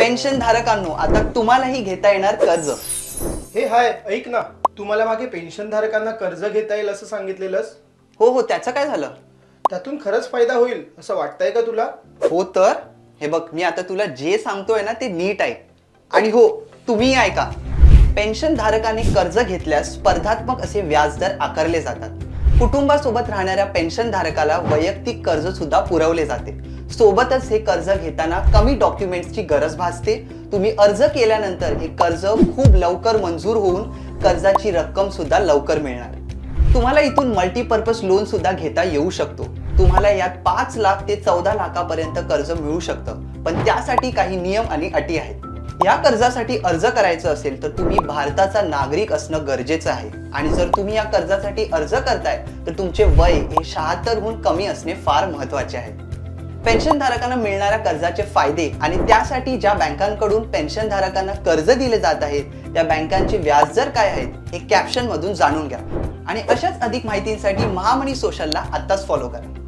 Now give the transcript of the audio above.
Pension धारकांनो आता तुम्हालाही घेता येणार कर्ज. हे हाय ऐक ना. तू मला मागे पेन्शन धारकांना कर्ज घेता येईल असं सांगितलेलंस? हो हो त्याचं काय झालं? त्यातून खरंच फायदा होईल असं वाटतंय का तुला? हो तर? हे बघ मी आता तुला जे सांगतोय ना ते नीट आहे आणि हो तुम्ही ऐका. पेन्शन धारकाने कर्ज घेतल्यास स्पर्धात्मक असे व्याजदर आकारले जातात. कुटुंबासोबत राहणाऱ्या पेन्शन धारकाला वैयक्तिक कर्ज सुद्धा पुरवले जाते. सोबतच हे कर्ज घेताना कमी डॉक्युमेंट्सची गरज भासते. तुम्ही अर्ज केल्यानंतर हे कर्ज खूप लवकर मंजूर होऊन कर्जाची रक्कम सुद्धा लवकर मिळणार तुम्हाला इथून मल्टीपर्पज लोन सुद्धा घेता येऊ शकतो. तुम्हाला यात पाच लाख ते चौदा लाखापर्यंत कर्ज मिळू शकतं. पण त्यासाठी काही नियम आणि अटी आहेत. या कर्जासाठी अर्ज करायचं असेल तर तुम्ही भारताचा नागरिक असणं गरजेचं आहे. आणि जर तुम्ही या कर्जासाठी अर्ज करताय तर तुमचे वय हे शहात्तरहून कमी असणे फार महत्त्वाचे आहे. पेन्शनधारकांना मिळणाऱ्या कर्जाचे फायदे आणि त्यासाठी ज्या बँकांकडून पेन्शनधारकांना कर्ज दिले जात आहेत त्या बँकांचे व्याजदर काय आहेत हे कॅप्शन मधून जाणून घ्या. आणि अशाच अधिक माहितीसाठी महामणी सोशलला आत्ताच फॉलो करा.